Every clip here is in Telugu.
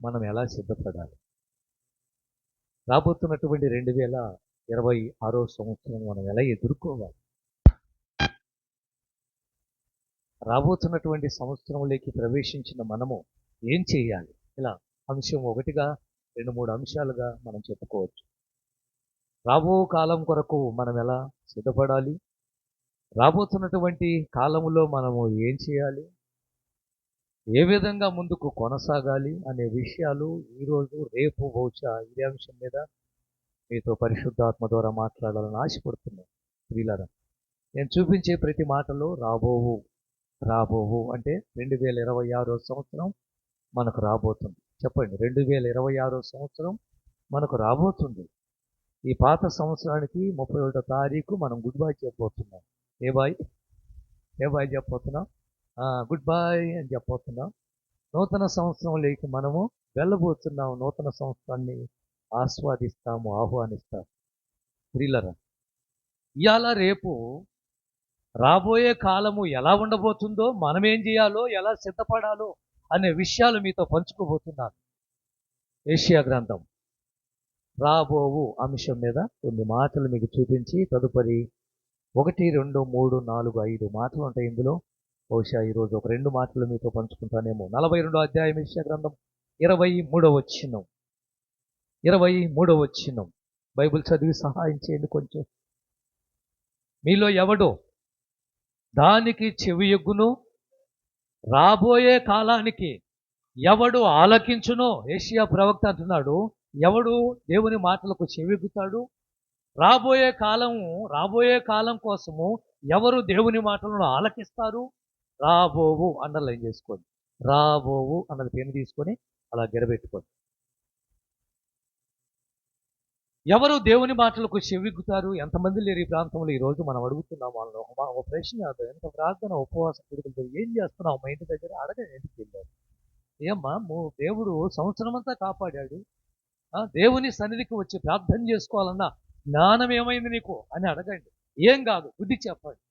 మనం ఎలా సిద్ధపడాలి? రాబోతున్నటువంటి రెండు వేల ఇరవై ఆరో సంవత్సరం మనం ఎలా ఎదుర్కోవాలి? రాబోతున్నటువంటి సంవత్సరంలోకి ప్రవేశించిన మనము ఏం చేయాలి? ఇలా అంశం ఒకటిగా రెండు మూడు అంశాలుగా మనం చెప్పుకోవచ్చు. రాబో కాలం కొరకు మనం ఎలా సిద్ధపడాలి? రాబోతున్నటువంటి కాలంలో మనము ఏం చేయాలి? ఏ విధంగా ముందుకు కొనసాగాలి అనే విషయాలు ఈరోజు రేపు బహుశా ఇదే అంశం మీద మీతో పరిశుద్ధాత్మ ద్వారా మాట్లాడాలని ఆశపడుతున్నాను. స్త్రీలరా నేను చూపించే ప్రతి మాటలో రాబోవు రాబోవు అంటే రెండు వేల ఇరవై ఆరో సంవత్సరం మనకు రాబోతుంది. చెప్పండి రెండు వేల ఇరవై ఆరో సంవత్సరం మనకు రాబోతుంది. ఈ పాత సంవత్సరానికి ముప్పై ఒకటో తారీఖు మనం గుడ్ బై చెప్పబోతున్నాం. ఏ బాయ్ ఏ బాయ్ చెప్పబోతున్నాం? గుడ్ బాయ్ అని చెప్పబోతున్నాం నూతన సంవత్సరంలోకి మనము వెళ్ళబోతున్నాం నూతన సంవత్సరాన్ని ఆస్వాదిస్తాము ఆహ్వానిస్తాం స్త్రీలరా ఇవాళ రేపు రాబోయే కాలము ఎలా ఉండబోతుందో మనం ఏం చేయాలో ఎలా సిద్ధపడాలో అనే విషయాలు మీతో పంచుకోబోతున్నాను. ఏషియా గ్రంథం. రాబోవు అంశం మీద కొన్ని మాటలు మీకు చూపించి తదుపరి ఒకటి రెండు మూడు నాలుగు ఐదు మాటలు ఉంటాయి ఇందులో. బహుశా ఈరోజు ఒక రెండు మాటలు మీతో పంచుకుంటానేమో. నలభై రెండో అధ్యాయం ఏషియా గ్రంథం ఇరవై మూడవ వచ్చినం ఇరవై మూడవ చిన్నం బైబిల్ చదివి సహాయం చేయండి కొంచెం. మీలో ఎవడో దానికి చెవి ఎగ్గును రాబోయే కాలానికి ఎవడు ఆలకించునో ఏషియా ప్రవక్త అంటున్నాడు ఎవడు దేవుని మాటలకు చెవిగుతాడు రాబోయే కాలము రాబోయే కాలం కోసము ఎవరు దేవుని మాటలను ఆలకిస్తారు? రాబోవు అండర్లైన్ చేసుకోండి. రాబోవు అన్నది పెన్ను తీసుకొని అలా గెరబెట్టుకోండి ఎవరు దేవుని మాటలకు చెవిగుతారు? ఎంతమంది లేరు ఈ ప్రాంతంలో? ఈ రోజు మనం అడుగుతున్నాం వాళ్ళని. ఒక ఒక ప్రశ్న ఎంత ప్రార్థన ఉపవాసం కొడుకులతో ఏం చేస్తున్నావు? మా ఇంటి దగ్గర అడగ ఇంటికి వెళ్ళారు. ఏమ్మా మో- దేవుడు సంవత్సరం అంతా కాపాడాడు. ఆ, దేవుని సన్నిధికి వచ్చి ప్రార్థన చేసుకోవాలన్నా జ్ఞానం ఏమైంది నీకు? అని అడగండి. ఏం కాదు బుద్ధి చెప్పండి.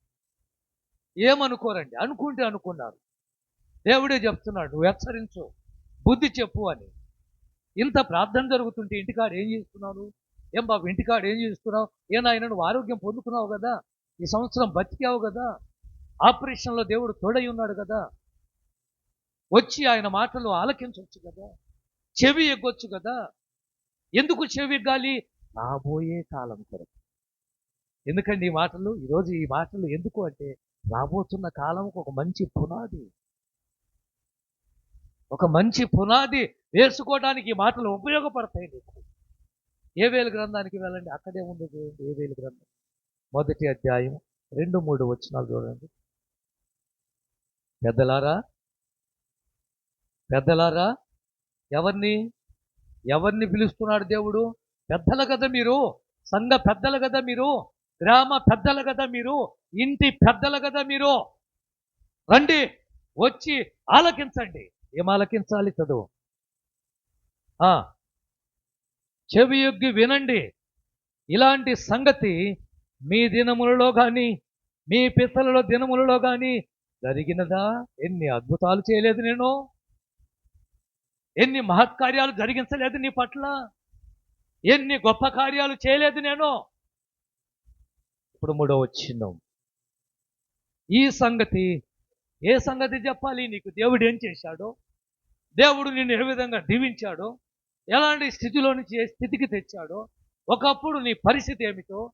ఏమనుకోరండి? అనుకుంటే అనుకున్నారు. దేవుడే చెప్తున్నాడు నువ్వు హెచ్చరించు బుద్ధి చెప్పు అని. ఇంత ప్రార్థన జరుగుతుంటే ఇంటికాడ ఏం చేస్తున్నావు? ఏం బాబు ఇంటికాడ ఏం చేస్తున్నావు? ఏ నాయన నువ్వు ఆరోగ్యం పొందుకున్నావు కదా? ఈ సంవత్సరం బతికావు కదా? ఆపరేషన్లో దేవుడు తోడై ఉన్నాడు కదా? వచ్చి ఆయన మాటలు ఆలకించవచ్చు కదా? చెవి ఎగ్గొచ్చు కదా? ఎందుకు చెవి ఎగ్గాలి? రాబోయే కాలం కొరకు. ఎందుకండి ఈ మాటలు? ఈరోజు ఈ మాటలు ఎందుకు అంటే రాబోతున్న కాలంకు ఒక మంచి పునాది. ఒక మంచి పునాది వేసుకోవడానికి ఈ మాటలు ఉపయోగపడతాయి నీకు. ఏ వేలు గ్రంథానికి వెళ్ళండి అక్కడే ఉంది చూడండి ఏ వేలు గ్రంథం. మొదటి అధ్యాయం రెండు మూడు వచ్చినాలు చూడండి. పెద్దలారా పెద్దలారా ఎవరిని ఎవరిని పిలుస్తున్నాడు దేవుడు? పెద్దలు కదా మీరు సంఘ పెద్దలు కదా మీరు? గ్రామ పెద్దలు కదా మీరు? ఇంటి పెద్దలు కదా మీరు? రండి వచ్చి ఆలకించండి. ఏం ఆలకించాలి చదువు? ఆ, చెవి యొగ్గి వినండి. ఇలాంటి సంగతి మీ దినములలో కానీ మీ పితలలో దినములలో కానీ జరిగినదా? ఎన్ని అద్భుతాలు చేయలేదు నేను? ఎన్ని మహత్కార్యాలు జరిగించలేదు నీ పట్ల? ఎన్ని గొప్ప కార్యాలు చేయలేదు నేను? ఇప్పుడు మూడో వచ్చినాం ఈ సంగతి ఏ సంగతి చెప్పాలి? నీకు దేవుడు ఏం చేశాడో? దేవుడు నిన్ను ఏ విధంగా దీవించాడో? ఎలాంటి స్థితిలో నుంచి ఏ స్థితికి తెచ్చాడో? ఒకప్పుడు నీ పరిస్థితి ఏమిటో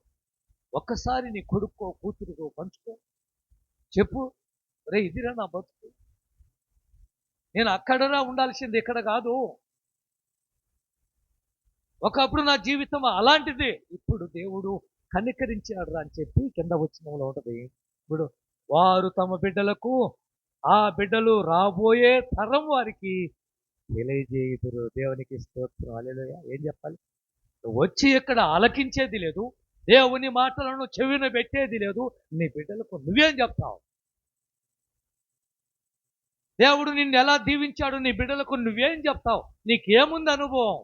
ఒక్కసారి నీ కొడుక్కో కూతురుకో పంచుకో. చెప్పు. రే ఇదిరా నా బతుకు. నేను అక్కడరా ఉండాల్సింది ఇక్కడ కాదు. ఒకప్పుడు నా జీవితం అలాంటిది. ఇప్పుడు దేవుడు కనికరించాడు అని చెప్పి కింద వచ్చినంలో ఉంటది. ఇప్పుడు వారు తమ బిడ్డలకు ఆ బిడ్డలు రాబోయే తరం వారికి తెలియజేయుదురు. దేవునికి స్తోత్రం. అలెలు ఏం చెప్పాలి? వచ్చి ఇక్కడ ఆలకించేది లేదు. దేవుని మాటలను చెవిన పెట్టేది లేదు. నీ బిడ్డలకు నువ్వేం చెప్తావు? దేవుడు నిన్ను ఎలా దీవించాడు? నీ బిడ్డలకు నువ్వేం చెప్తావు? నీకేముంది అనుభవం?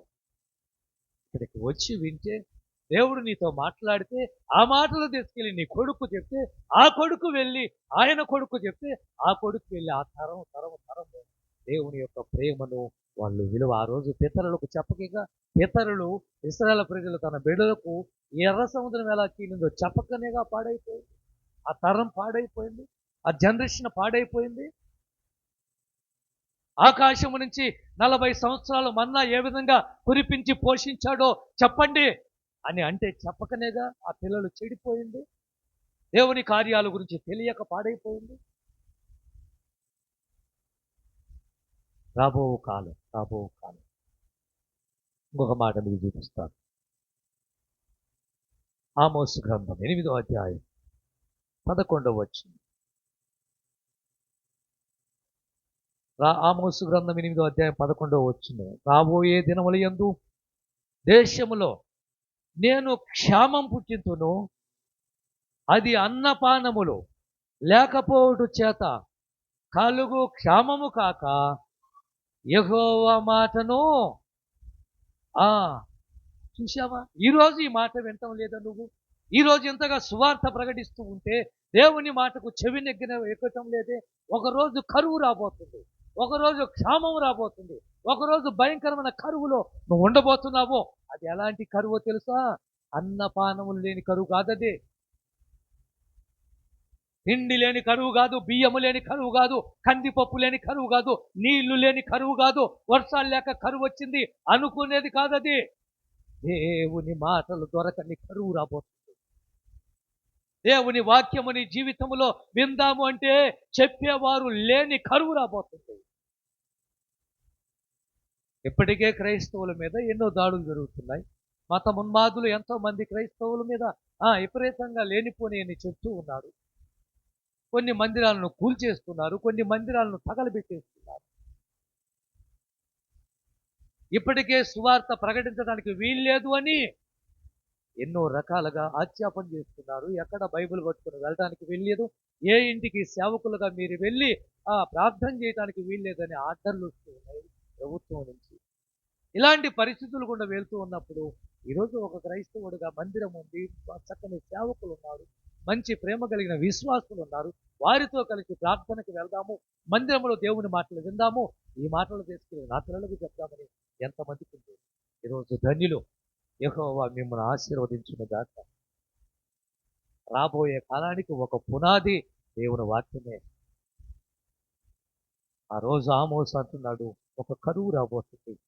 ఇక్కడికి వచ్చి వింటే దేవుడు నీతో మాట్లాడితే ఆ మాటలు తీసుకెళ్ళి నీ కొడుకు చెప్తే ఆ కొడుకు వెళ్ళి ఆయన కొడుకు చెప్తే ఆ కొడుకు వెళ్ళి ఆ తరం తరం తరం దేవుని యొక్క ప్రేమను వాళ్ళు విలువ. ఆ రోజు పితరులకు చెప్పకగా పితరులు ఇస్రాయల్ ప్రజలు తన బిడ్డలకు ఎర్ర సముద్రం ఎలా చీలిందో చెప్పకనేగా పాడైపోయింది. ఆ తరం పాడైపోయింది. ఆ జనరేషన్ పాడైపోయింది. ఆకాశము నుంచి నలభై సంవత్సరాలు మన్నా ఏ విధంగా కురిపించి పోషించాడో చెప్పండి. అని అంటే చెప్పకనేగా ఆ పిల్లలు చెడిపోయింది. దేవుని కార్యాల గురించి తెలియక పాడైపోయింది. రాబో కాలం రాబో కాలం. ఇంకొక మాట మీకు చూపిస్తాను. ఆమోస్ గ్రంథం ఎనిమిదో అధ్యాయం పదకొండవ వచ్చింది రా ఆమోసు గ్రంథం ఎనిమిదో అధ్యాయం పదకొండవ వచ్చింది రాబోయే దినముల యందు దేశములో నేను క్షామం పుట్టింతును. అది అన్నపానములు. లేకపోవటు చేత కలుగు క్షామము కాక యహోవ మాటను. ఆ చూశావా? ఈరోజు ఈ మాట వింటం లేదా నువ్వు? ఈరోజు ఎంతగా సువార్త ప్రకటిస్తూ ఉంటే దేవుని మాటకు చెవి నెగ్గిన ఎక్కటం లేదే. ఒకరోజు కరువు రాబోతుంది. ఒకరోజు క్షామం రాబోతుంది. ఒకరోజు భయంకరమైన కరువులో నువ్వు ఉండబోతున్నావో అది ఎలాంటి కరువో తెలుసా? అన్నపానములు లేని కరువు కాదది. తిండి లేని కరువు కాదు బియ్యము లేని కరువు కాదు కందిపప్పు లేని కరువు కాదు నీళ్ళు లేని కరువు కాదు వర్షాలు లేక కరువు వచ్చింది అనుకునేది కాదది. దేవుని మాటలు దొరకని కరువు రాబోతుంది. దేవుని వాక్యముని జీవితంలో విందాము అంటే చెప్పేవారు లేని కరువు రాబోతుంది. ఇప్పటికే క్రైస్తవుల మీద ఎన్నో దాడులు జరుగుతున్నాయి. మత ఉన్మాదులు ఎంతో మంది క్రైస్తవుల మీద ఆ విపరీతంగా లేనిపోని అని చెప్తూ ఉన్నారు. కొన్ని మందిరాలను కూల్చేస్తున్నారు కొన్ని మందిరాలను తగలబెట్టేస్తున్నారు. ఇప్పటికే సువార్త ప్రకటించడానికి వీల్లేదు అని ఎన్నో రకాలుగా ఆక్షేపం చేస్తున్నారు. ఎక్కడ బైబిల్ పట్టుకుని వెళ్ళడానికి వీల్లేదు. ఏ ఇంటికి సేవకులుగా మీరు వెళ్ళి ఆ ప్రార్థన చేయడానికి వీల్లేదని ఆర్డర్లు వస్తూ ఉన్నాయి. ప్రభుత్వం నుంచి. ఇలాంటి పరిస్థితులు కూడా వెళ్తూ ఉన్నప్పుడు ఈరోజు ఒక క్రైస్తవుడిగా మందిరం ఉంది చక్కని సేవకులు ఉన్నారు మంచి ప్రేమ కలిగిన విశ్వాసులు ఉన్నారు. వారితో కలిసి ప్రార్థనకు వెళ్దాము మందిరంలో దేవుని మాటలు విందాము ఈ మాటలు తీసుకుని నా పిల్లలకు చెప్తామని ఎంతమందికి ఉంది. ఈరోజు ధన్యులు. యహోవా మిమ్మల్ని ఆశీర్వదించిన దాకా రాబోయే కాలానికి ఒక పునాది దేవుని వాక్యమే. ఆ రోజు ఆమోస్ అంటున్నాడు. ఒక కరువు రాబోతుంది.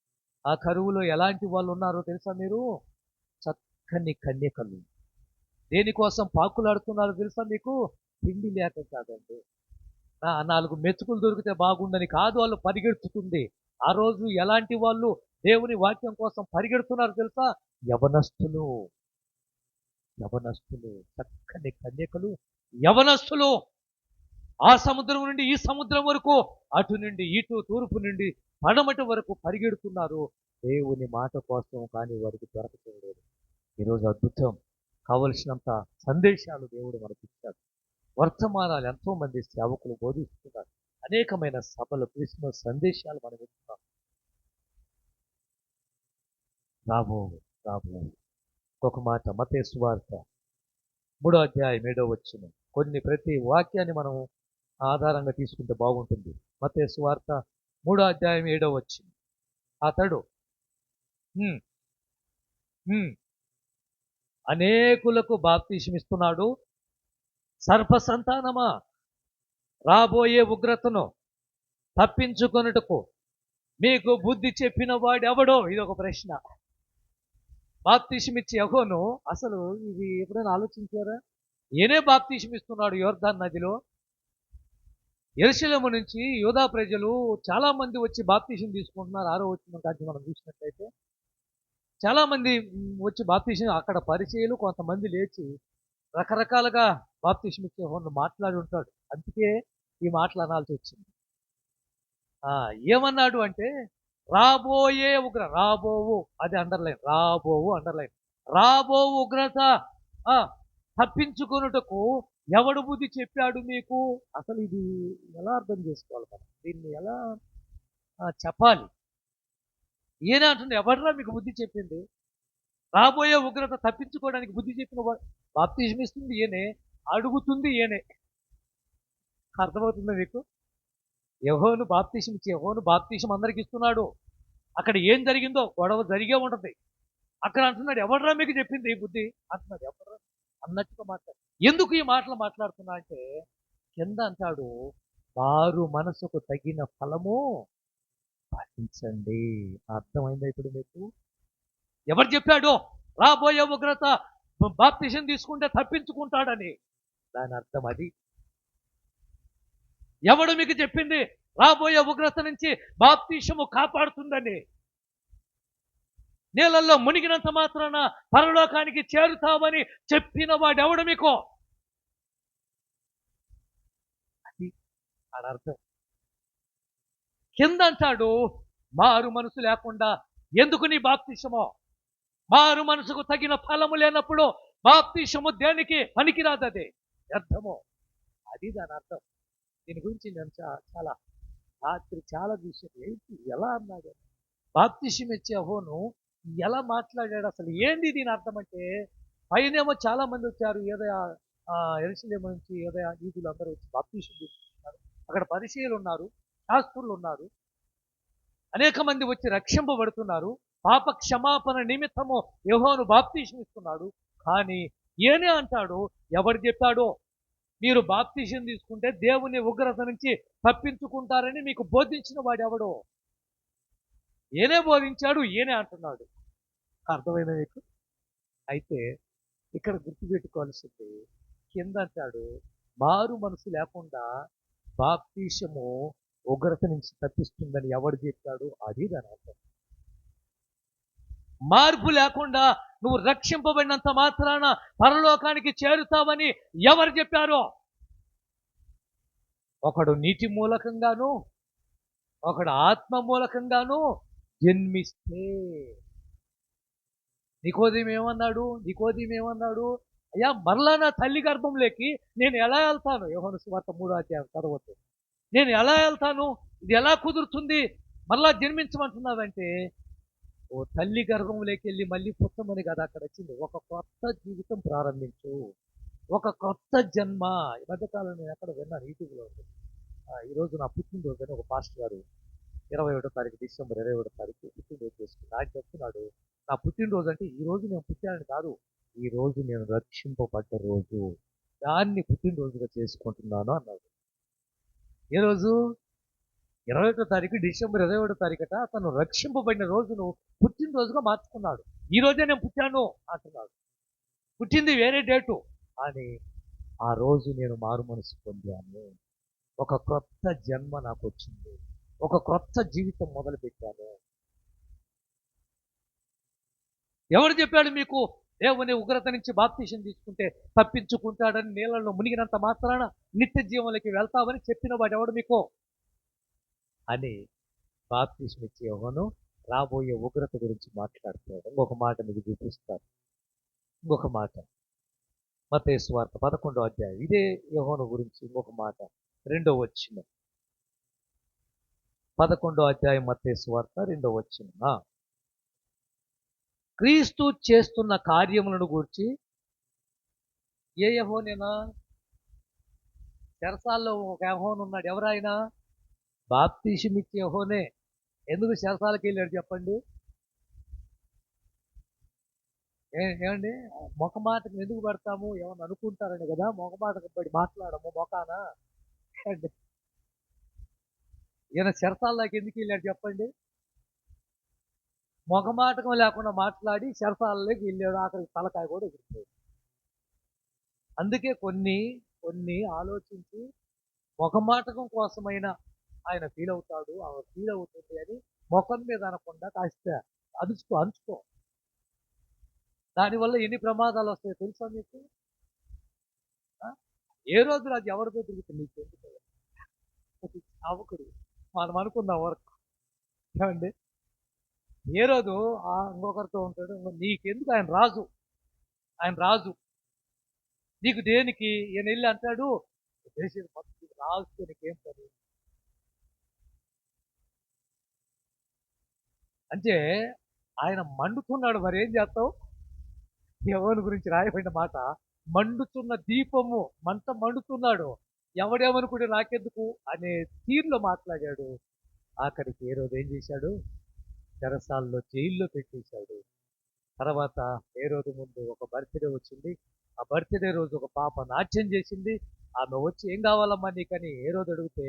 ఆ కరువులో ఎలాంటి వాళ్ళు ఉన్నారో తెలుసా మీరు? చక్కని కన్యకలు. దేనికోసం పాకులాడుతున్నారో తెలుసా మీకు? తిండి లేక కాదండి. నాలుగు మెతుకులు దొరికితే బాగుండని కాదు వాళ్ళు పరిగెడుతుంది. ఆ రోజు ఎలాంటి వాళ్ళు దేవుని వాక్యం కోసం పరిగెడుతున్నారు తెలుసా? యవనస్తులు. యవనస్తులు. చక్కని కన్యకలు. యవనస్తులు. ఆ సముద్రం నుండి ఈ సముద్రం వరకు అటు నుండి ఇటు తూర్పు నుండి పడమటి వరకు పరిగెడుతున్నారు. దేవుని మాట కోసం కానీ వారికి దొరకలేదు ఈరోజు అద్భుతం. కావలసినంత సందేశాలు దేవుడు మనకి ఇచ్చాడు. వర్తమానాలు ఎంతో మంది సేవకులు బోధిస్తున్నారు. అనేకమైన సభలు క్రిస్మస్ సందేశాలు మనం ఇస్తున్నాం రాబో రాబో. ఒక మాట మతే సువార్త మూడో అధ్యాయం ఏడో వచ్చిన కొన్ని ప్రతి వాక్యాన్ని మనం ఆధారంగా తీసుకుంటే బాగుంటుంది. మతే వార్త మూడో అధ్యాయం ఏడో వచ్చింది అతడు హ్మ్, అనేకులకు బాప్తిషమిస్తున్నాడు. సర్ప సంతానమా రాబోయే ఉగ్రతను తప్పించుకొనుటకు మీకు బుద్ధి చెప్పిన వాడు ఎవడో ఇది ఒక ప్రశ్న. బాప్తీసమిచ్చి ఎవోను అసలు ఇది ఎప్పుడైనా ఆలోచించారా? ఏనే బాప్తిషమిస్తున్నాడు యోర్ధాన్ నదిలో. ఎరుశలేము నుంచి యోధా ప్రజలు చాలా మంది వచ్చి బాప్తీసం తీసుకుంటున్నారు. ఆరో వచ్చిన కాంచి మనం చూసినట్లయితే చాలామంది వచ్చి బాప్తీసం అక్కడ పరిచయలు కొంతమంది లేచి రకరకాలుగా బాప్తీసం ఇచ్చే వాళ్ళు మాట్లాడి ఉంటాడు. అందుకే ఈ మాటలు అనాల్సి వచ్చింది. ఆ, ఏమన్నాడు అంటే రాబోయే ఉగ్ర రాబోవు అది అండర్లైన్ రాబోవు అండర్లైన్ రాబో ఉగ్రత ఆ, ఎవడు బుద్ధి చెప్పాడు మీకు? అసలు ఇది ఎలా అర్థం చేసుకోవాలి మనం? దీన్ని ఎలా ఆ, చెప్పాలి? ఈయన అంటుంది ఎవడరా మీకు బుద్ధి చెప్పింది? రాబోయే ఉగ్రత తప్పించుకోవడానికి బుద్ధి చెప్పిన వాడు బాప్తిజం ఇస్తుంది ఈయనే అడుగుతుంది ఈయనే. అర్థమవుతుందా మీకు? యహోను బాప్తిషం ఇచ్చి యహోను బాప్తిషం అందరికి ఇస్తున్నాడు. అక్కడ ఏం జరిగిందో గొడవ జరిగే ఉంటుంది. అక్కడ అంటున్నాడు ఎవడరా మీకు చెప్పింది ఈ బుద్ధి? అంటున్నాడు ఎవడరా అన్నట్టుగా మాట్లాడు. ఎందుకు ఈ మాటలు మాట్లాడుతున్నా అంటే కింద అంటాడు వారు మనసుకు తగిన ఫలము పాటించండి. అర్థమైందా ఇప్పుడు మీకు? ఎవరు చెప్పాడు? రాబోయే ఉగ్రత బాప్తిషన్ తీసుకుంటే తప్పించుకుంటాడని. దాని అర్థం అది. ఎవడు మీకు చెప్పింది? రాబోయే ఉగ్రత నుంచి బాప్తిషము కాపాడుతుందని. నీళ్ళల్లో మునిగినంత మాత్రాన పరలోకానికి చేరుతామని చెప్పిన వాడెవడు మీకు అది అని అర్థం. కింద అంటాడు మారు మనసు లేకుండా ఎందుకు నీ బాప్తిషమో మారు మనసుకు తగిన ఫలము లేనప్పుడు బాప్తిషము దేనికి? పనికిరాదు అది వ్యర్థము. అది దాని అర్థం. దీని గురించి నేను చాలా రాత్రి చాలా చూసాను ఏంటి? ఎలా అన్నాడు? బాప్తిషం ఇచ్చే హోను ఎలా మాట్లాడాడు అసలు? ఏంది దీని అర్థం అంటే? పైనేమో చాలా మంది వచ్చారు. ఏదో ఎరుసలేమో నుంచి ఏదో ఈదులు అందరూ వచ్చి బాప్తిషం తీసుకుంటున్నారు. అక్కడ పరిశీలు ఉన్నారు శాస్త్రులు ఉన్నారు అనేక మంది వచ్చి రక్షింపబడుతున్నారు. పాప క్షమాపణ నిమిత్తము యహోను బాప్తీసమిస్తున్నాడు కానీ ఏనే అంటాడు ఎవరు చెప్పాడో మీరు బాప్తీసం తీసుకుంటే దేవుని ఉగ్రత నుంచి తప్పించుకుంటారని మీకు బోధించిన వాడు ఎవడో ఏనే బోధించాడు ఏనే అంటున్నాడు? అర్థమైన మీకు? అయితే ఇక్కడ గుర్తుపెట్టుకోవాల్సింది కింద అంటాడు మారు మనసు లేకుండా బాప్తీసము ఉగ్రత నుంచి తప్పిస్తుందని ఎవడు చెప్పాడు? అది దాని అర్థం. మార్పు లేకుండా నువ్వు రక్షింపబడినంత మాత్రాన పరలోకానికి చేరుతావని ఎవరు చెప్పారో? ఒకడు నీటి మూలకంగాను ఒకడు ఆత్మ మూలకంగాను జన్మిస్తే. నికోదీం ఏమన్నాడు? నికోదీం ఏమన్నాడు? అయ్యా మరలా నా తల్లి గర్భంలోకి నేను ఎలా వెళ్తాను? యోహన సువార్త మూడో అధ్యాయం తర్వాత నేను ఎలా వెళ్తాను? ఇది ఎలా కుదురుతుంది? మరలా జన్మించమంటున్నావంటే ఓ తల్లి గర్భంలోకి వెళ్ళి మళ్ళీ పుట్టమని కదా అక్కడ వచ్చింది. ఒక కొత్త జీవితం ప్రారంభించు. ఒక కొత్త జన్మ. ఈ మధ్యకాలం నేను ఎక్కడ విన్నాను? యూట్యూబ్లో ఈరోజు నా పుట్టినరోజు అని ఒక పాస్టర్ గారు ఇరవై ఒకటో తారీఖు డిసెంబర్ ఇరవై ఒకటో తారీఖు పుట్టినరోజు చేసుకున్నాడు. ఆయన చెప్తున్నాడు నా పుట్టినరోజు అంటే ఈ రోజు నేను పుట్టానని కాదు. ఈ రోజు నేను రక్షింపబడ్డ రోజు. దాన్ని పుట్టినరోజుగా చేసుకుంటున్నాను అన్నాడు. ఏ రోజు? ఇరవై ఒకటో తారీఖు డిసెంబర్ ఇరవై ఒకటో తారీఖట తను రక్షింపబడిన రోజును పుట్టినరోజుగా మార్చుకున్నాడు. ఈ రోజే నేను పుట్టాను అంటున్నాడు. పుట్టింది వేరే డేటు అని ఆ రోజు నేను మారు మనసు పొందాను. ఒక క్రొత్త జన్మ నాకు వచ్చింది. ఒక క్రొత్త జీవితం మొదలుపెట్టాను. ఎవరు చెప్పాడు మీకు? దేవుని ఉగ్రత నుంచి బాప్తీసం తీసుకుంటే తప్పించుకుంటాడని నీళ్ళలో మునిగినంత మాత్రాన నిత్య జీవంలోకి వెళ్తామని చెప్పిన వాడు ఎవడు మీకు? అని బాప్తీసం ఇచ్చే యోహను రాబోయే ఉగ్రత గురించి మాట్లాడుతున్నాడు. ఇంకొక మాట మీకు చూపిస్తారు ఇంకొక మాట. మతేసు వార్త పదకొండో అధ్యాయం. ఇదే యోహోను గురించి ఇంకొక మాట. రెండో వచ్చిన పదకొండో అధ్యాయం మతేసు వార్త రెండో వచ్చిన క్రీస్తు చేస్తున్న కార్యములను గురించి ఏ యహోనేనా చెరసాల్లో ఒక యహోన్ ఉన్నాడు. ఎవరైనా బాప్తీషమిచ్చే యహోనే ఎందుకు చెరసాలకి వెళ్ళాడు చెప్పండి ఏమండి? మొఖమాటకు ఎందుకు పెడతాము? ఏమన్నా అనుకుంటారని కదా. మొఖమాటకు పడి మాట్లాడము. మొఖానా. ఈయన చెరసాల్లోకి ఎందుకు వెళ్ళాడు చెప్పండి? మొగమాటకం లేకుండా మాట్లాడి శరసాలలోకి వెళ్ళాడు. ఆఖరికి తలకాయ కూడా ఎగిరిపోయాడు అందుకే కొన్ని కొన్ని ఆలోచించి మొగమాటకం కోసమైనా ఆయన ఫీల్ అవుతాడు. ఆమె ఫీల్ అవుతుంది అని ముఖం మీద అనకుండా కాస్త అదుచుకో అంచుకో. దానివల్ల ఎన్ని ప్రమాదాలు వస్తాయో తెలుసా మీకు? ఆ? ఏ రోజు అది ఎవరితో తిరుగుతుంది? నీకు ఎందుకు? చావకుడు మనం అనుకుందాం వర్క్. ఏమండి? ఏ రోజు ఆ ఇంకొకరితో ఉంటాడు. నీకెందుకు? ఆయన రాజు. ఆయన రాజు. నీకు దేనికి? ఈయన వెళ్ళి అంటాడు దేశం మొత్తం నీకు రాజుతో నీకేం పని? అంటే ఆయన మండుతున్నాడు. మరి ఏం చేస్తావు? ఎవరి గురించి రాయబడిన మాట మండుతున్న దీపము మంట మండుతున్నాడు. ఎవడేమనుకుంటే నాకెందుకు? అనే తీరులో మాట్లాడాడు. ఆఖరికి ఏ రోజు ఏం చేశాడు? చెరసాల్లో జైల్లో పెట్టేశాడు. తర్వాత ఏ రోజు ముందు ఒక బర్త్డే వచ్చింది. ఆ బర్త్డే రోజు ఒక పాప నాట్యం చేసింది. ఆమె వచ్చి ఏం కావాలమ్మా నీకని? ఏ రోజు అడిగితే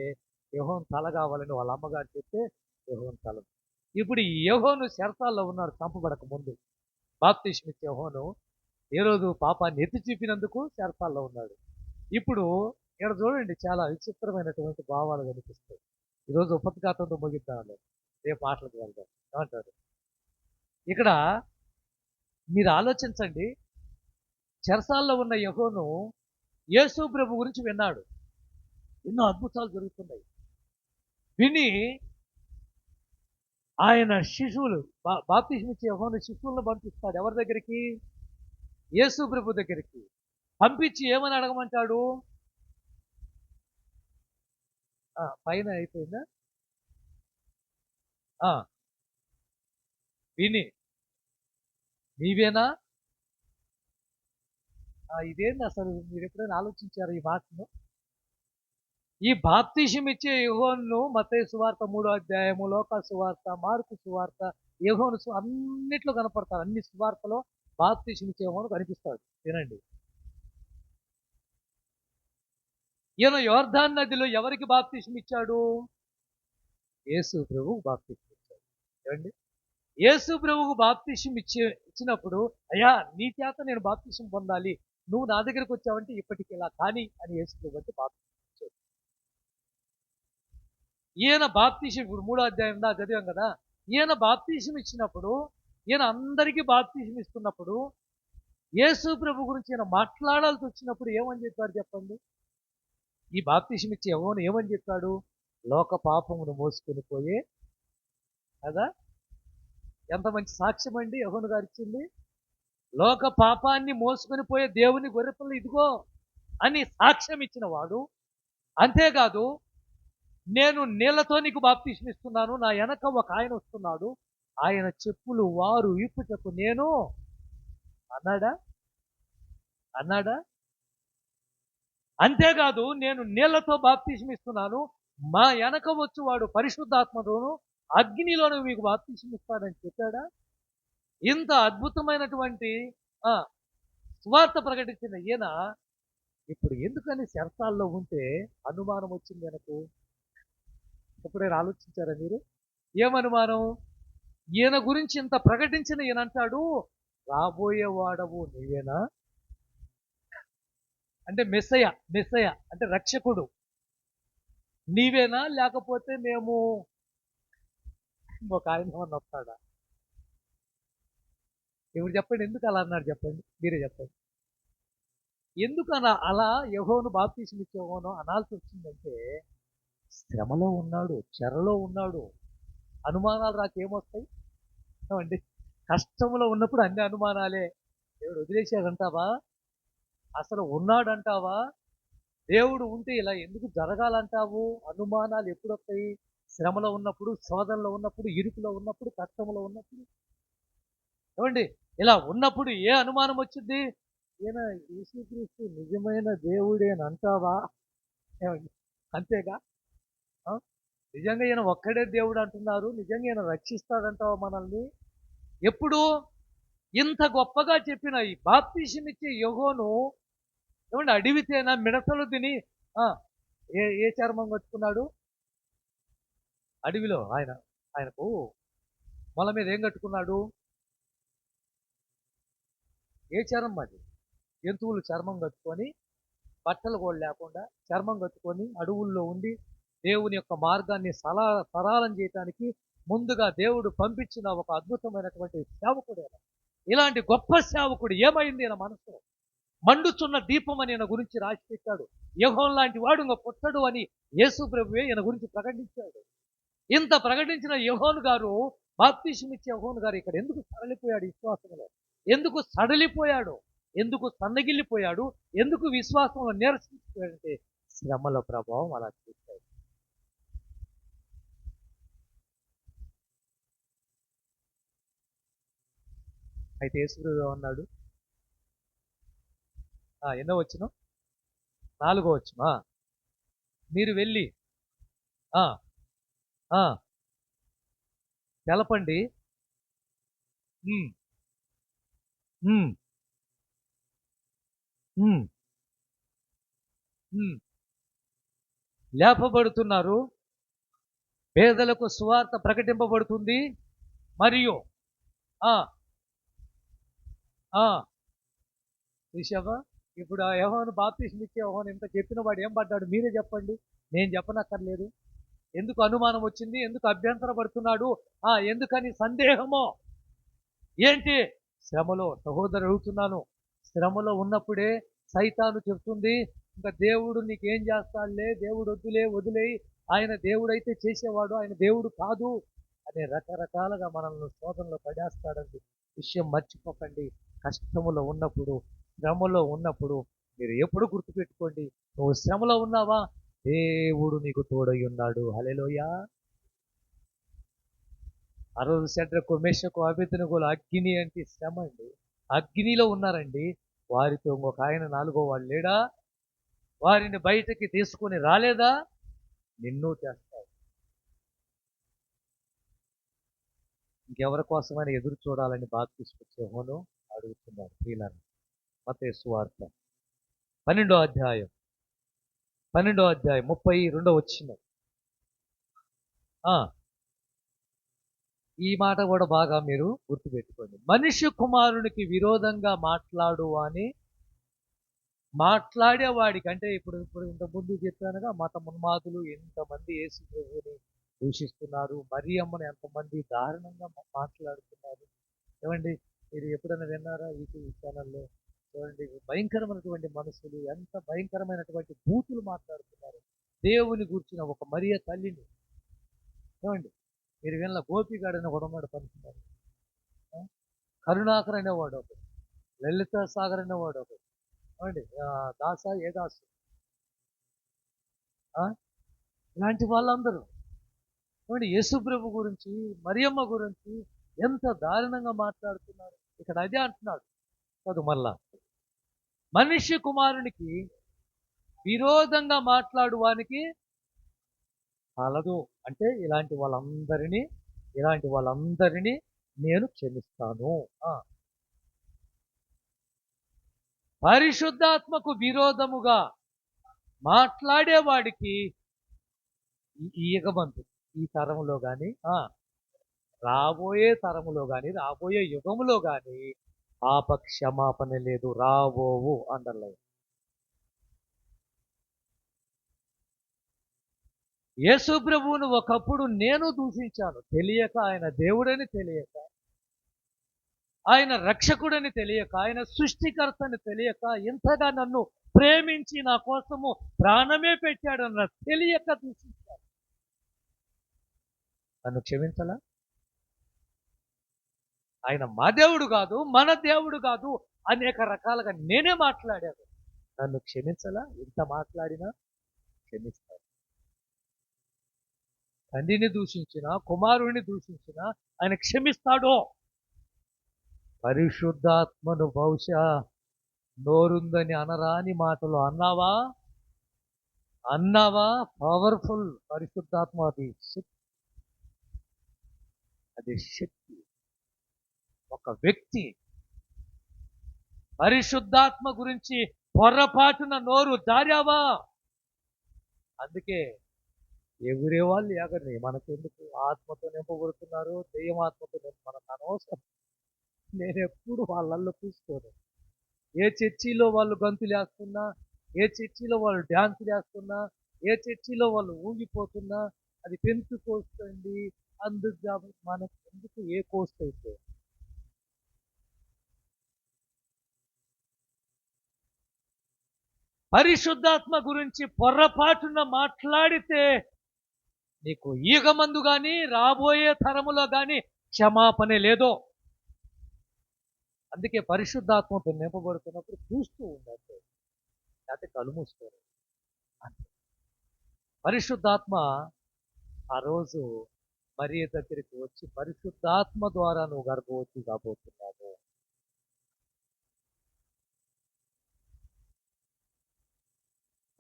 యహోన్ తల కావాలని వాళ్ళ అమ్మగారు చెప్తే యహోన్ తల ఇప్పుడు ఈ యెహోను శరతాల్లో ఉన్నారు చంపబడక ముందు. బాప్తిష్మిత్ యహోను ఏ రోజు పాపాన్ని ఎత్తి చూపినందుకు శరతాల్లో ఉన్నాడు. ఇప్పుడు ఇక్కడ చూడండి చాలా విచిత్రమైనటువంటి భావాలు కనిపిస్తాయి. ఈరోజు ఉపతిఘాతంతో ముగిద్దాం రేపు మాటలకు వెళ్దాం. ఏమంటారు? ఇక్కడ మీరు ఆలోచించండి. చెరసాల్లో ఉన్న యహోను యేసు ప్రభు గురించి విన్నాడు. ఎన్నో అద్భుతాలు జరుగుతున్నాయి. విని ఆయన శిశువులు బా బాప్తిస్మిచ్చే యహోను శిశువులను పంపిస్తాడు. ఎవరి దగ్గరికి? యేసు ప్రభు దగ్గరికి. పంపించి ఏమని అడగమంటాడు? పైన అయిపోయిందా? విని. నీవేనా? ఆ, ఇదేంటి అసలు? మీరు ఎప్పుడైనా ఆలోచించారు ఈ మాటను? ఈ బాప్తిషం ఇచ్చే యుహోను మతయ సువార్త మూడో అధ్యాయము లోక సువార్త మార్కు సువార్త యహోను సు- అన్నిట్లో కనపడతారు. అన్ని సువార్తలో బాప్తిషం ఇచ్చే యుహోను కనిపిస్తాడు. వినండి. ఈయన యోర్ధాన్ నదిలో ఎవరికి బాప్తిషం ఇచ్చాడు యేసు ప్రభు బాప్తిషం ఏమండి? యేసు ప్రభువుకు బాప్తిష్యం ఇచ్చి ఇచ్చినప్పుడు అయ్యా నీ చేత నేను బాప్తిష్యం పొందాలి. నువ్వు నా దగ్గరకు వచ్చావంటే ఇప్పటికి ఇలా కానీ అని యేసు ప్రభు అంటే బాప్తిష్యం ఇచ్చాడు. ఈయన బాప్తిష్యం ఇప్పుడు మూడో అధ్యాయం దా చదివాం కదా. ఈయన బాప్తిష్యం ఇచ్చినప్పుడు ఈయన అందరికీ బాప్తిష్యం ఇస్తున్నప్పుడు యేసు ప్రభు గురించి ఈయన మాట్లాడాల్సి వచ్చినప్పుడు ఏమని చెప్పారు చెప్పండి? ఈ బాప్తిషం ఇచ్చి ఎవరు ఏమని చెప్పాడు? లోక పాపమును మోసుకొని పోయే కదా? ఎంత మంచి సాక్ష్యం అండి యహోను గారు ఇచ్చింది? లోక పాపాన్ని మోసుకొని పోయే దేవుని గొర్రెపిల్ల ఇదిగో అని సాక్ష్యం ఇచ్చిన వాడు. అంతేకాదు నేను నీళ్ళతో నీకు బాప్తిష్మిస్తున్నాను నా వెనక ఒక ఆయన వస్తున్నాడు. ఆయన చెప్పులు వారు ఇప్పుటకు నేను అన్నాడా? అన్నాడా? అంతేకాదు నేను నీళ్ళతో బాప్తిష్మిస్తున్నాను మా వెనక వచ్చేవాడు పరిశుద్ధాత్మతోను అగ్నిలోను మీకు బాప్తిష్యం చెప్పాడా? ఇంత అద్భుతమైనటువంటి ఆ, సువార్త ప్రకటించిన ఈయన ఇప్పుడు ఎందుకని శరతాల్లో ఉంటే అనుమానం వచ్చింది నాకు ఎప్పుడైనా ఆలోచించారా మీరు? ఏమనుమానం? ఈయన గురించి ఇంత ప్రకటించిన ఈయన అంటాడు రాబోయే వాడవు నీవేనా? అంటే మెస్సయ మెస్సయ అంటే రక్షకుడు. నీవేనా? లేకపోతే మేము ఒక ఆయన ఏమన్నా వస్తాడా? ఎవరు చెప్పండి ఎందుకు అలా అన్నాడు చెప్పండి మీరే చెప్పండి. ఎందుకు అలా అలా యహోను బాప్తీసం ఇచ్చే అనాల్సి వచ్చిందంటే శ్రమలో ఉన్నాడు చెరలో ఉన్నాడు అనుమానాలు రాకేమొస్తాయి అండి కష్టంలో ఉన్నప్పుడు అన్ని అనుమానాలే. దేవుడు వదిలేశాడంటావా? అసలు ఉన్నాడంటావా? దేవుడు ఉంటే ఇలా ఎందుకు జరగాలంటావు? అనుమానాలు ఎప్పుడు వస్తాయి శ్రమలో ఉన్నప్పుడు శోధనలో ఉన్నప్పుడు ఇరుకులో ఉన్నప్పుడు కష్టంలో ఉన్నప్పుడు. ఏమండి? ఇలా ఉన్నప్పుడు ఏ అనుమానం వచ్చింది? ఈయన యేసుక్రీస్తు నిజమైన దేవుడే అని అంటావా? అంతేగా? నిజంగా ఈయన ఒక్కడే దేవుడు అంటున్నారు? నిజంగా ఈయన రక్షిస్తాడంటావా మనల్ని? ఎప్పుడు? ఇంత గొప్పగా చెప్పిన ఈ బాప్తీసం ఇచ్చే యహోను ఏమంటే అడిగితేనా మిడతలు తిని ఆ, ఏ ఏ చర్మం కట్టుకున్నాడు? అడవిలో ఆయన ఆయనకు మొల మీద ఏం కట్టుకున్నాడు? ఏ చర్మం అది? జంతువులు చర్మం కట్టుకొని బట్టలు కూడా లేకుండా చర్మం కట్టుకొని అడవుల్లో ఉండి దేవుని యొక్క మార్గాన్ని సలా సరళం చేయటానికి ముందుగా దేవుడు పంపించిన ఒక అద్భుతమైనటువంటి సేవకుడు ఇలాంటి గొప్ప సేవకుడు ఏమైంది ఈయన మనసు మండుచున్న దీపం అని ఈయన గురించి రాసి పెట్టాడు యహోన్ లాంటి వాడు ఇంకా పుట్టడు అని యేసు ప్రభువే ఈయన గురించి ప్రకటించాడు. ఇంత ప్రకటించిన యహోన్ గారు బాప్తీసం ఇచ్చే యహోన్ గారు ఇక్కడ ఎందుకు సడలిపోయాడు విశ్వాసంలో? ఎందుకు సడలిపోయాడు? ఎందుకు సన్నగిల్లిపోయాడు? ఎందుకు విశ్వాసంలో నిరసించాడంటే శ్రమల ప్రభావం అలా చూస్తాయి. అయితే యేసుప్రభు అన్నాడు ఎన్నో వచ్చిన నాలుగో వచ్చిన మీరు వెళ్ళి ఆ, తెలపండి. లేపబడుతున్నారు. పేదలకు సువార్త ప్రకటింపబడుతుంది. మరియు ఆ. ఆ. చూసావా ఇప్పుడు ఆ యహోను బాప్తీసం ఇచ్చే యహోను ఇంత చెప్పిన వాడు ఏం పడ్డాడు? మీరే చెప్పండి. నేను చెప్పనక్కర్లేదు. ఎందుకు అనుమానం వచ్చింది? ఎందుకు అభ్యంతర పడుతున్నాడు? ఆ ఎందుకని సందేహమో? ఏంటి? శ్రమలో సహోదరు అడుగుతున్నాను. శ్రమలో ఉన్నప్పుడే సైతాను చెప్తుంది ఇంకా దేవుడు నీకేం చేస్తాడులే? దేవుడు వద్దులే వదిలేయి. ఆయన దేవుడైతే చేసేవాడు ఆయన దేవుడు కాదు అనే రకరకాలుగా మనల్ని శోధనలో పడేస్తాడండి. విషయం మర్చిపోకండి. కష్టములో ఉన్నప్పుడు శ్రమలో ఉన్నప్పుడు మీరు ఎప్పుడు గుర్తుపెట్టుకోండి. నువ్వు శ్రమలో ఉన్నావా? దేవుడు నీకు తోడై ఉన్నాడు. హలెలోయా ఆ రోజు సెడ్రకు మెషకు అభితనుకులు అగ్ని అంటే శ్రమ అండి. అగ్నిలో ఉన్నారండి. వారితో ఒక ఆయన నాలుగో వాళ్ళు లేడా? వారిని బయటకి తీసుకొని రాలేదా? నిన్ను చేస్తావు ఇంకెవరి కోసమని ఎదురు చూడాలని బాధ తీసుకొచ్చే హోను అడుగుతున్నారు ప్రియులను మత వార్త పన్నెండో అధ్యాయం. పన్నెండో అధ్యాయం ముప్పై రెండో వచ్చిన ఈ మాట కూడా బాగా మీరు గుర్తుపెట్టుకోండి. మనిషి కుమారునికి విరోధంగా మాట్లాడు అని మాట్లాడేవాడికి అంటే ఇప్పుడు ఇప్పుడు ఇంతకుముందు ముందు చెప్పానుగా మత ఉన్మాదులు ఎంతమంది యేసు ప్రభువుని దూషిస్తున్నారు మరి అమ్మని ఎంతమంది దారుణంగా మాట్లాడుతున్నారు. ఏమండి మీరు ఎప్పుడైనా విన్నారా యూట్యూబ్ ఛానల్లో? చూడండి భయంకరమైనటువంటి మనుషులు ఎంత భయంకరమైనటువంటి బూతులు మాట్లాడుతున్నారు. దేవుని కూర్చున్న ఒక మరియ తల్లిని. ఏమండి? మీరు విన్న గోపిగాడని అని పడుతున్నారు పలుకున్నారు కరుణాకర్ అనేవాడు ఒకడు. లలిత సాగర్ అనేవాడు ఒకడు. ఏమండి? దాస ఏ దాసు? ఆ? ఇలాంటి వాళ్ళందరూ. ఏమండి? యేసుప్రభు గురించి మరియమ్మ గురించి ఎంత దారుణంగా మాట్లాడుతున్నారు. ఇక్కడ అదే అంటున్నాడు. చదువు మళ్ళా. మనిషి కుమారునికి విరోధంగా మాట్లాడు వానికి అంటే ఇలాంటి వాళ్ళందరినీ ఇలాంటి వాళ్ళందరినీ నేను క్షమిస్తాను. పరిశుద్ధాత్మకు విరోధముగా మాట్లాడేవాడికి ఈగబంతు ఈ యుగమందు ఈ తరములో కానీ రాబోయే తరములో కానీ రాబోయే యుగములో కానీ పాప క్షమాపణ లేదు రాబోవు అండర్లైన్ యేసు ప్రభువును ఒకప్పుడు నేను దూషించాను తెలియక ఆయన దేవుడని తెలియక ఆయన రక్షకుడని తెలియక ఆయన సృష్టికర్తని తెలియక ఇంతగా నన్ను ప్రేమించి నా కోసము ప్రాణమే పెట్టాడన్న తెలియక దూషించాను. నన్ను క్షమించలా? ఆయన మా దేవుడు కాదు మన దేవుడు కాదు అనేక రకాలుగా నేనే మాట్లాడాను. నన్ను క్షమించలా? ఇంత మాట్లాడినా? క్షమిస్తాను. తండ్రిని దూషించిన కుమారుడిని దూషించిన ఆయన క్షమిస్తాడో. పరిశుద్ధాత్మను బహుశా నోరుందని అనరాని మాటలు అన్నావా? అన్నావా? పవర్ఫుల్ పరిశుద్ధాత్మ అది. శక్తి అది శక్తి. ఒక వ్యక్తి పరిశుద్ధాత్మ గురించి పొర్రపాటున నోరు దారావా అందుకే ఎవరే వాళ్ళు ఎగరని మనకెందుకు ఆత్మతో నింపబడుతున్నారు? దెయ్యం ఆత్మతో నింప మనకు అనవసరం. నేను ఎప్పుడు వాళ్ళల్లో చూసుకోను. ఏ చర్చిలో వాళ్ళు గంతులు వేస్తున్నా ఏ చర్చిలో వాళ్ళు డ్యాన్సులు వేస్తున్నా ఏ చర్చిలో వాళ్ళు ఊగిపోతున్నా అది పెంచు కోస్ట్ అండి అందుకు కాబట్టి మనకు ఎందుకు ఏ కోస్ట్ అయితే పరిశుద్ధాత్మ గురించి పొర్రపాటున మాట్లాడితే నీకు ఈగమందు కానీ రాబోయే తరములో కానీ క్షమాపణ లేదో. అందుకే పరిశుద్ధాత్మతో నింపబడుతున్నప్పుడు చూస్తూ ఉండండి. లేకపోతే కళ్ళు అంతే. పరిశుద్ధాత్మ ఆ రోజు మరీ దగ్గరికి వచ్చి పరిశుద్ధాత్మ ద్వారా నువ్వు గర్భవతి కాబోతున్నావు.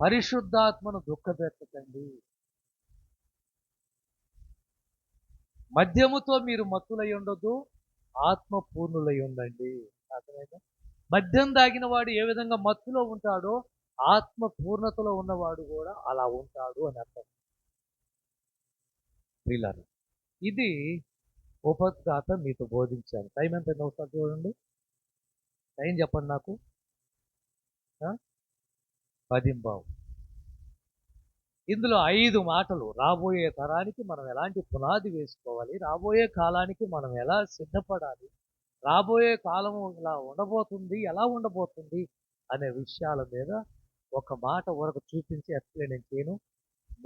పరిశుద్ధాత్మను దుఃఖపెట్టకండి. మద్యముతో మీరు మత్తులై ఉండొద్దు ఆత్మ పూర్ణులై ఉండండి. అర్థమైనా మద్యం దాగిన వాడు ఏ విధంగా మత్తులో ఉంటాడో ఆత్మ పూర్ణతలో ఉన్నవాడు కూడా అలా ఉంటాడు అని అర్థం. ప్రియులారా, ఇది ఉపద్ఘాత మీతో బోధించాను. టైం ఎంత అవుతుంది చూడండి? టైం చెప్పండి నాకు. పదింబావు. ఇందులో ఐదు మాటలు. రాబోయే తరానికి మనం ఎలాంటి పునాది వేసుకోవాలి? రాబోయే కాలానికి మనం ఎలా సిద్ధపడాలి? రాబోయే కాలము ఇలా ఉండబోతుంది? ఎలా ఉండబోతుంది? అనే విషయాల మీద ఒక మాట వరకు చూపించి ఎక్స్ప్లెయిన్ చేయను.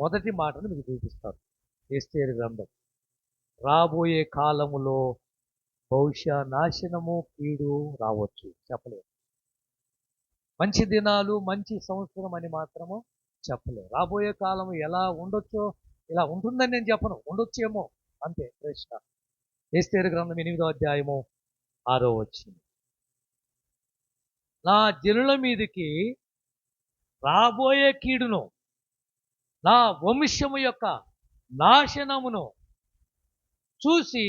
మొదటి మాటను మీకు చూపిస్తాను. ఎస్తేరు గ్రంథం. రాబోయే కాలములో బహుశా నాశనము కీడు రావచ్చు. చెప్పలేదు మంచి దినాలు మంచి సంవత్సరం అని మాత్రము చెప్పలేదు రాబోయే కాలం ఎలా ఉండొచ్చో ఇలా ఉంటుందని నేను చెప్పను. ఉండొచ్చేమో అంతే ప్రశ్న ఎస్తేరు గ్రంథం ఎనిమిదో అధ్యాయము ఆరో వచ్చింది నా జనుల మీదకి రాబోయే కీడును నా వంశము యొక్క నాశనమును చూసి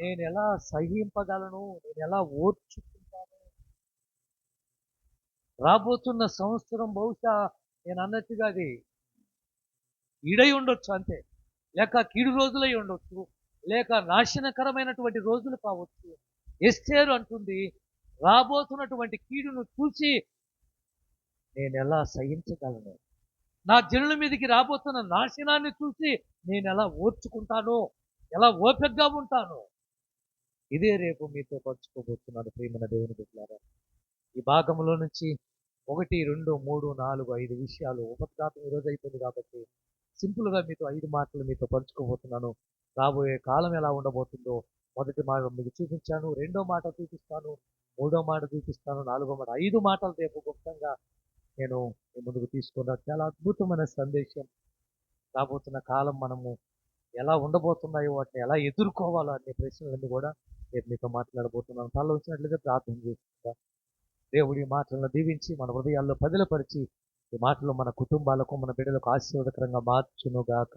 నేను ఎలా సహింపగలను నేను ఎలా ఓర్చుకు రాబోతున్న సంవత్సరం బహుశా నేను అన్నట్టుగా అది ఈడై ఉండొచ్చు అంతే. లేక కీడు రోజులై ఉండొచ్చు. లేక నాశనకరమైనటువంటి రోజులు కావచ్చు. ఎస్టేరు అంటుంది రాబోతున్నటువంటి కీడును చూసి నేను ఎలా సహించగలను? నా జనుల మీదకి రాబోతున్న నాశనాన్ని చూసి నేను ఎలా ఓర్చుకుంటాను? ఎలా ఓపికగా ఉంటాను? ఇదే రేపు మీతో పంచుకోబోతున్నాను ప్రేమన దేవుని బిడ్డారా ఈ భాగంలో నుంచి ఒకటి రెండు మూడు నాలుగు ఐదు విషయాలు ఉపద్ఘాతం ఈరోజు అయిపోయింది కాబట్టి సింపుల్గా మీతో ఐదు మాటలు మీతో పంచుకోబోతున్నాను. రాబోయే కాలం ఎలా ఉండబోతుందో మొదటి మాట మీకు చూపించాను రెండో మాట చూపిస్తాను మూడో మాట చూపిస్తాను నాలుగో మాట ఐదు మాటలు రేపు గుప్తంగా నేను ముందుకు తీసుకున్నా చాలా అద్భుతమైన సందేశం. రాబోతున్న కాలం మనము ఎలా ఉండబోతున్నాయో వాటిని ఎలా ఎదుర్కోవాలో అనే ప్రశ్నలన్నీ కూడా నేను మీతో మాట్లాడబోతున్నాను. తల వచ్చినట్లుగా ప్రార్థన చేస్తుందా దేవుడి మాటలను దీవించి మన హృదయాల్లో పదిలపరిచి ఈ మాటలు మన కుటుంబాలకు మన బిడ్డలకు ఆశీర్వదకరంగా మార్చునుగాక.